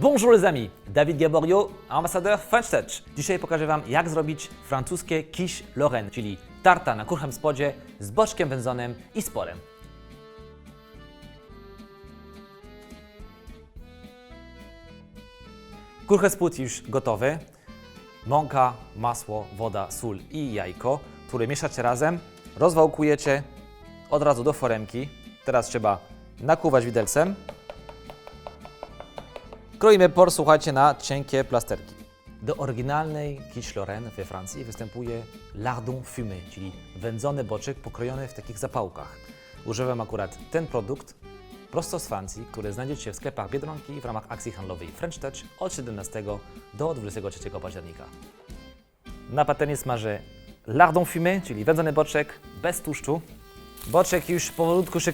Bonjour les amis, David Gaborio, ambasador French Touch. Dzisiaj pokażę Wam, jak zrobić francuskie quiche Lorraine, czyli tarta na kurczym spodzie z boczkiem wędzonym i sporem. Kurczę spód już gotowy. Mąka, masło, woda, sól i jajko, które mieszacie razem, rozwałkujecie od razu do foremki. Teraz trzeba nakuwać widelcem. Kroimy por, słuchajcie, na cienkie plasterki. Do oryginalnej quiche Lorraine we Francji występuje lardon fumé, czyli wędzony boczek pokrojony w takich zapałkach. Używam akurat ten produkt prosto z Francji, który znajdziecie w sklepach Biedronki w ramach akcji handlowej French Touch od 17 do 23 października. Na patelni smażę lardon fumé, czyli wędzony boczek bez tłuszczu. Boczek już powolutku się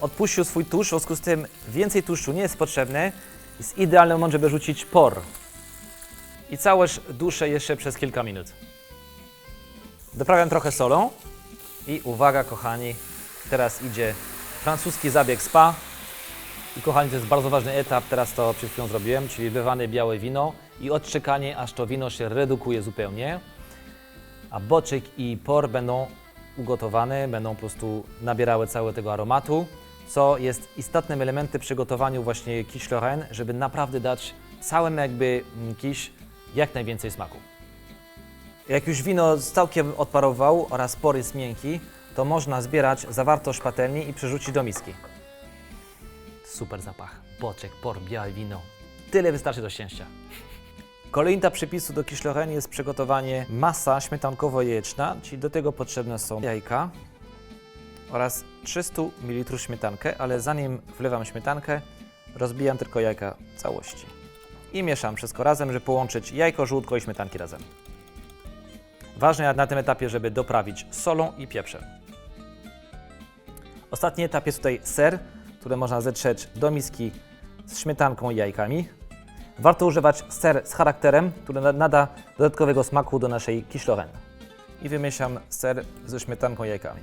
odpuścił swój tłuszcz, w związku z tym więcej tłuszczu nie jest potrzebne. Jest idealny moment, żeby rzucić por. I całość duszę jeszcze przez kilka minut. Doprawiam trochę solą i uwaga kochani, teraz idzie francuski zabieg spa. I kochani, to jest bardzo ważny etap, teraz to przed chwilą zrobiłem, czyli wywane białe wino i odczekanie, aż to wino się redukuje zupełnie. A boczek i por będą ugotowane, będą po prostu nabierały całego tego aromatu, co jest istotnym elementem przy gotowaniu właśnie quiche Lorraine, żeby naprawdę dać całym jakby mm, quiche jak najwięcej smaku. Jak już wino całkiem odparowało oraz por jest miękki, to można zbierać zawartość patelni i przerzucić do miski. Super zapach. Boczek, por, białe wino. Tyle wystarczy do szczęścia. Kolejny etap przepisu do Lorraine jest przygotowanie masa śmietankowo-jajeczna, czyli do tego potrzebne są jajka oraz 300 ml śmietankę, ale zanim wlewam śmietankę, rozbijam tylko jajka całości. I mieszam wszystko razem, żeby połączyć jajko, żółtko i śmietanki razem. Ważne na tym etapie, żeby doprawić solą i pieprzem. Ostatni etap jest tutaj ser, który można zetrzeć do miski z śmietanką i jajkami. Warto używać ser z charakterem, który na- nada dodatkowego smaku do naszej Lorraine. I wymieszam ser ze śmietanką i jajkami.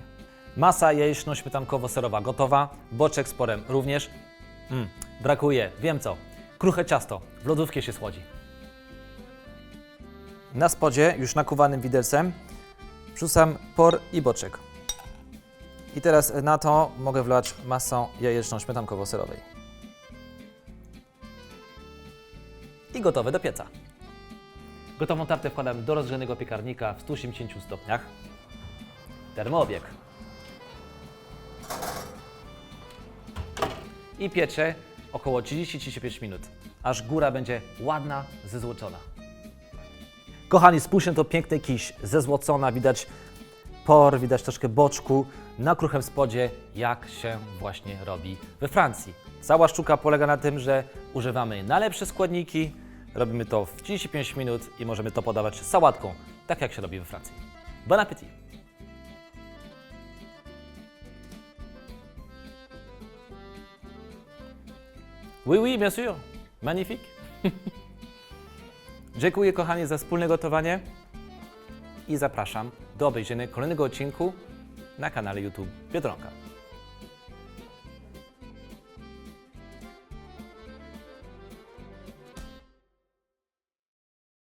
Masa jajeczno-śmietankowo-serowa gotowa, boczek z porem również. Mm, brakuje, wiem co, kruche ciasto, w lodówkę się słodzi. Na spodzie, już nakuwanym widelcem, wrzucam por i boczek. I teraz na to mogę wlać masą jajeczną-śmietankowo-serowej. I gotowe do pieca. Gotową tartę wkładam do rozgrzanego piekarnika w 180 stopniach. Termoobieg. I pieczę około 30-35 minut, aż góra będzie ładna, zezłocona. Kochani, spójrzcie na to piękne kiś, zezłocona, widać por, widać troszkę boczku, na kruchym spodzie, jak się właśnie robi we Francji. Cała sztuka polega na tym, że używamy najlepsze składniki, robimy to w 35 minut i możemy to podawać sałatką, tak jak się robi we Francji. Bon appétit! Oui, oui, bien sûr. Magnifique. Dziękuję kochani za wspólne gotowanie i zapraszam do obejrzenia kolejnego odcinku na kanale YouTube Biedronka.